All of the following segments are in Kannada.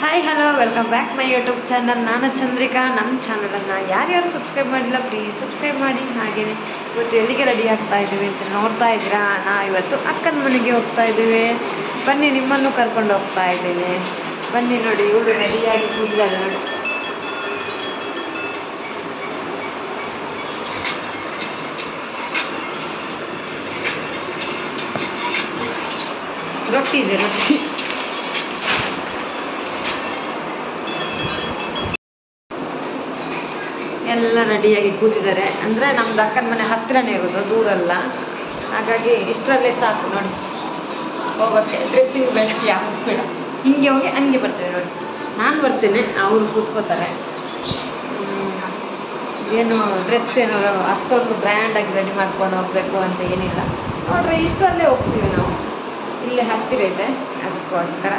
Hi hello welcome back my YouTube channel ನಾನು ಚಂದ್ರಿಕಾ. ನಮ್ಮ ಚಾನಲನ್ನು ಯಾರ್ಯಾರು ಸಬ್ಸ್ಕ್ರೈಬ್ ಮಾಡಿಲ್ಲ ಪ್ಲೀಸ್ ಸಬ್ಸ್ಕ್ರೈಬ್ ಮಾಡಿ. ಹಾಗೆಯೇ ಇವತ್ತು ಎಲ್ಲಿಗೆ ರೆಡಿ ಆಗ್ತಾ ಇದ್ದೀವಿ ಅಂತ ನೋಡ್ತಾ ಇದ್ದೀರಾ? ನಾ ಇವತ್ತು ಅಕ್ಕನ ಮನೆಗೆ ಹೋಗ್ತಾ ಇದ್ದೀವಿ. ಬನ್ನಿ, ನಿಮ್ಮನ್ನು ಕರ್ಕೊಂಡು ಹೋಗ್ತಾ ಇದ್ದೀನಿ. ಬನ್ನಿ ನೋಡಿ, ಇವಳು ರೆಡಿಯಾಗಿ ಕೂತಿದ್ದಾರೆ ನೋಡಿ. ರೊಟ್ಟಿ ಇದೆ, ರೊಟ್ಟಿ. ಎಲ್ಲ ರೆಡಿಯಾಗಿ ಕೂತಿದ್ದಾರೆ. ಅಂದರೆ ನಮ್ದು ಅಕ್ಕನ ಮನೆ ಹತ್ತಿರನೇ ಇರೋದು ದೂರಲ್ಲ ಹಾಗಾಗಿ ಇಷ್ಟರಲ್ಲೇ ಸಾಕು ನೋಡಿ. ಹೋಗೋಕ್ಕೆ ಡ್ರೆಸ್ಸಿಂಗ್ ಬೇಡ ಯಾವ ಬೇಡ. ಹಿಂಗೆ ಹೋಗಿ ಹಂಗೆ ಬರ್ತೇವೆ ನೋಡಿ. ನಾನು ಬರ್ತೇನೆ, ಅವರು ಕೂತ್ಕೋತಾರೆ. ಏನು ಡ್ರೆಸ್ ಏನೋ ಅಷ್ಟೊಂದು ಬ್ರ್ಯಾಂಡಾಗಿ ರೆಡಿ ಮಾಡ್ಕೊಂಡು ಹೋಗಬೇಕು ಅಂತ ಏನಿಲ್ಲ. ನೋಡ್ರಿ, ಇಷ್ಟರಲ್ಲೇ ಹೋಗ್ತೀವಿ ನಾವು. ಇಲ್ಲೇ ಹತ್ತಿರ ಇದೆ. ಅದಕ್ಕೋಸ್ಕರ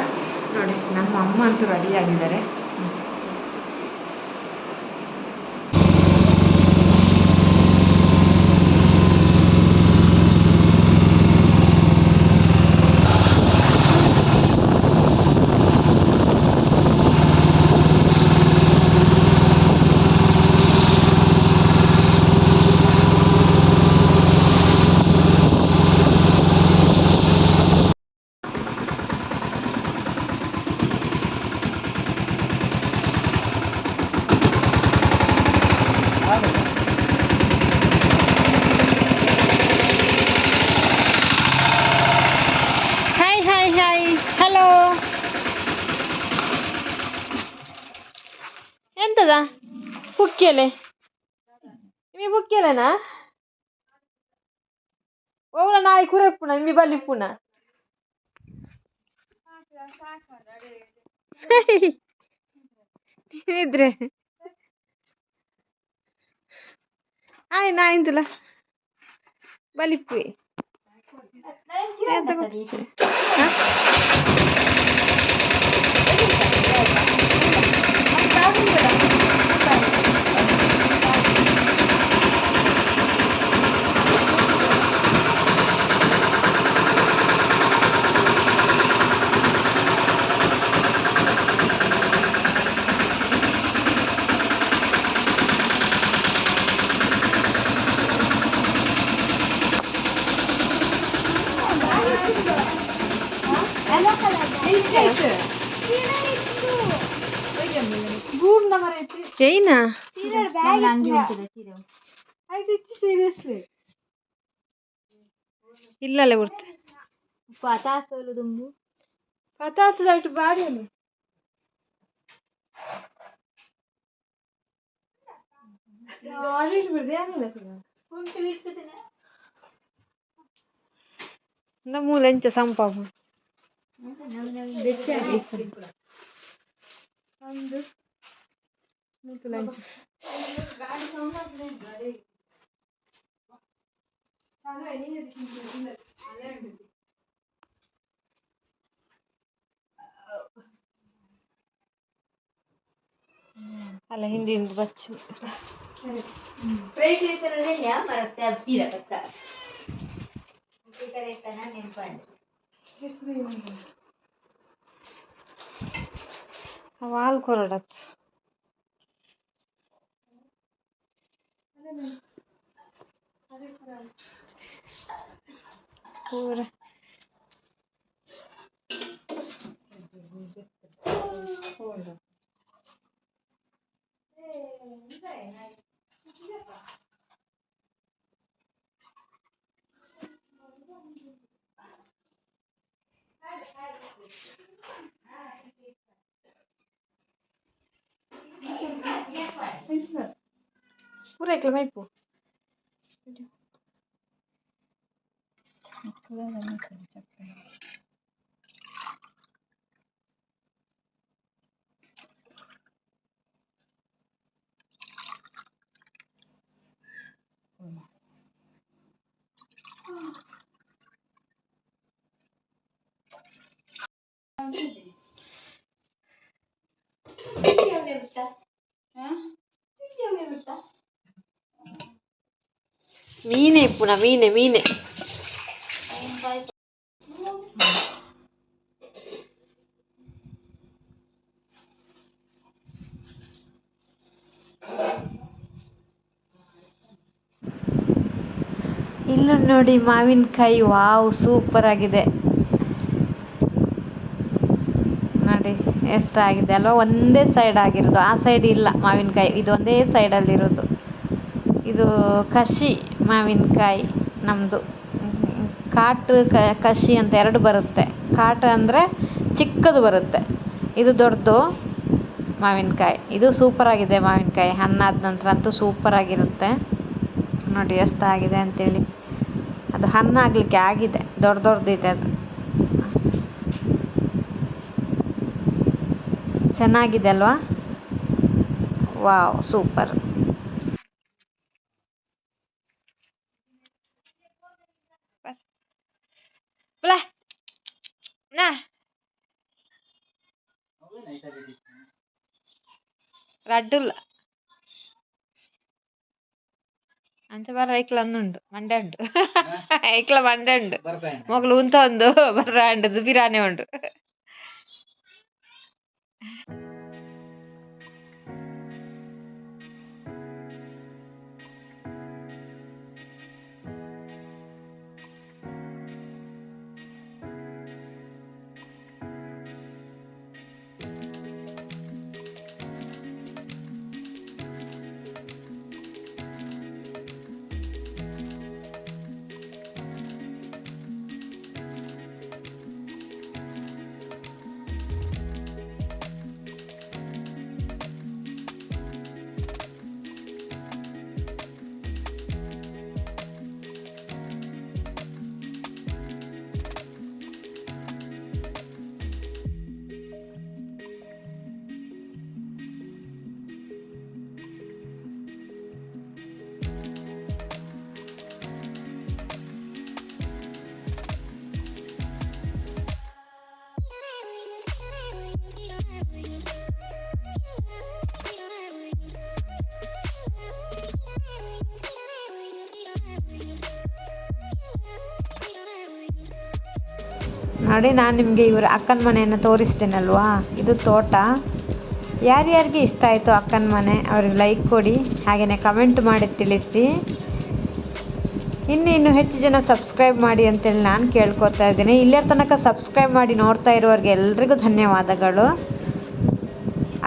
ನೋಡಿ, ನಮ್ಮ ಅಮ್ಮ ಅಂತೂ ರೆಡಿಯಾಗಿದ್ದಾರೆ ಹುಕ್ಕಿಯಲೆ ನಿಮಗೆ ಹುಕ್ಕಿಯಲೆನಾ ಓವಳ ನಾಯಿ ಕುರೆಪ್ಪುನ ನಿಮಗೆ ಬಲಿಪ್ಪುನ ಇದ್ರೆ ಆಯ್ ನಾ ಇಂತಲ ಬಲಿಪ್ಪಿ ಎಂತ ಗೊತ್ತಿಲ್ಲ. ಹ? ಚೈನಾ ಇಲ್ಲಲ್ಲ ಬಿಡ್ತೆ na mo lang sampa mo. Alah, ini dia. Alah, ini dia. Alah, ini dia. Alah, ini dia. స్వీకరిస్తానని నింపండి వాళ్ళు కొరడత్ కూర Bu reklam hep bu. Ne kadar ne kalacak benim. ಮೀನೆ ಪುನಃ ಮೀನೆ ಮೀನೆ ಇಲ್ಲೂ ನೋಡಿ ಮಾವಿನಕಾಯಿ ವಾವ್ ಸೂಪರ್ ಆಗಿದೆ. ನೋಡಿ, ಎಷ್ಟಾಗಿದೆ ಅಲ್ವಾ? ಒಂದೇ ಸೈಡ್ ಆಗಿರೋದು. ಆ ಸೈಡ್ ಇಲ್ಲ ಮಾವಿನಕಾಯಿ ಇದು ಒಂದೇ ಸೈಡಲ್ಲಿರೋದು ಇದು ಕಸಿ ಮಾವಿನಕಾಯಿ ನಮ್ಮದು ಕಾಟು ಕಸಿ ಅಂತ ಎರಡು ಬರುತ್ತೆ. ಕಾಟ ಅಂದರೆ ಚಿಕ್ಕದು ಬರುತ್ತೆ. ಇದು ದೊಡ್ಡದು ಮಾವಿನಕಾಯಿ. ಇದು ಸೂಪರಾಗಿದೆ ಮಾವಿನಕಾಯಿ. ಹಣ್ಣಾದ ನಂತರ ಅಂತೂ ಸೂಪರಾಗಿರುತ್ತೆ ನೋಡಿ ಎಷ್ಟಾಗಿದೆ ಅಂತೇಳಿ. ಅದು ಹಣ್ಣಾಗಲಿಕ್ಕೆ ಆಗಿದೆ. ದೊಡ್ಡ ದೊಡ್ಡದಿದೆ ಅದು. ಚೆನ್ನಾಗಿದೆ ಅಲ್ವಾ? ವಾವ್ ಸೂಪರ್ ರಡ್ಡುಲ್ಲ ಅಂಚ ಬರ ಐಕ್ಲ ಉಂಡು ಮಂಡೆ ಉಂಡು ಐಕ್ಲ ಮಂಡೆ ಉಂಡು ಮೊಗಲು ಉಂತ ಒಂದು ಬರ್ರ ಉಂಡು ಬಿರಾನೆ ಉಂಡು ನೋಡಿ ನಾನು ನಿಮಗೆ ಇವರ ಅಕ್ಕನ ಮನೆಯನ್ನು ತೋರಿಸ್ತೇನಲ್ವಾ? ಇದು ತೋಟ. ಯಾರ್ಯಾರಿಗೆ ಇಷ್ಟ ಆಯಿತು ಅಕ್ಕನ ಮನೆ? ಅವ್ರಿಗೆ ಲೈಕ್ ಕೊಡಿ. ಹಾಗೆಯೇ ಕಮೆಂಟ್ ಮಾಡಿ ತಿಳಿಸಿ. ಇನ್ನು ಇನ್ನು ಹೆಚ್ಚು ಜನ ಸಬ್ಸ್ಕ್ರೈಬ್ ಮಾಡಿ ಅಂತೇಳಿ ನಾನು ಕೇಳ್ಕೊತಾ ಇದ್ದೀನಿ. ಇಲ್ಲೇ ತನಕ ಸಬ್ಸ್ಕ್ರೈಬ್ ಮಾಡಿ ನೋಡ್ತಾ ಇರೋರಿಗೆ ಎಲ್ರಿಗೂ ಧನ್ಯವಾದಗಳು.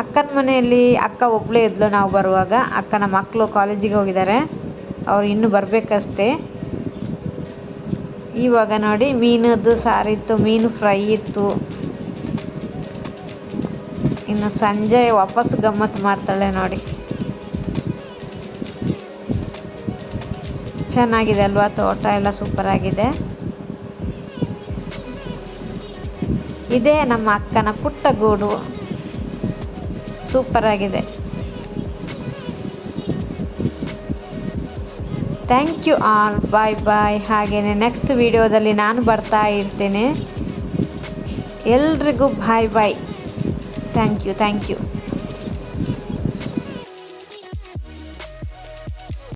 ಅಕ್ಕನ ಮನೆಯಲ್ಲಿ ಅಕ್ಕ ಒಬ್ಬಳೇ ಇದ್ಲು ನಾವು ಬರುವಾಗ. ಅಕ್ಕನ ಮಕ್ಕಳು ಕಾಲೇಜಿಗೆ ಹೋಗಿದ್ದಾರೆ. ಅವ್ರು ಇನ್ನೂ ಬರಬೇಕಷ್ಟೇ. ಇವಾಗ ನೋಡಿ, ಮೀನದ್ದು ಸಾರಿತ್ತು ಮೀನು ಫ್ರೈ ಇತ್ತು. ಇನ್ನು ಸಂಜೆ ವಾಪಸ್ ಗಮ್ಮತ್ತು ಮಾಡ್ತಾಳೆ ನೋಡಿ. ಚೆನ್ನಾಗಿದೆ ಅಲ್ವಾ ತೋಟ ಎಲ್ಲ ಸೂಪರ್ ಆಗಿದೆ. ಇದೇ ನಮ್ಮ ಅಕ್ಕನ ಪುಟ್ಟ ಗೂಡು. Super thank you all bye bye ಹಾಗೆಯೇ ನೆಕ್ಸ್ಟ್ ವಿಡಿಯೋದಲ್ಲಿ ನಾನು ಬರ್ತಾ ಇರ್ತೇನೆ. ಎಲ್ರಿಗೂ bye bye thank you thank you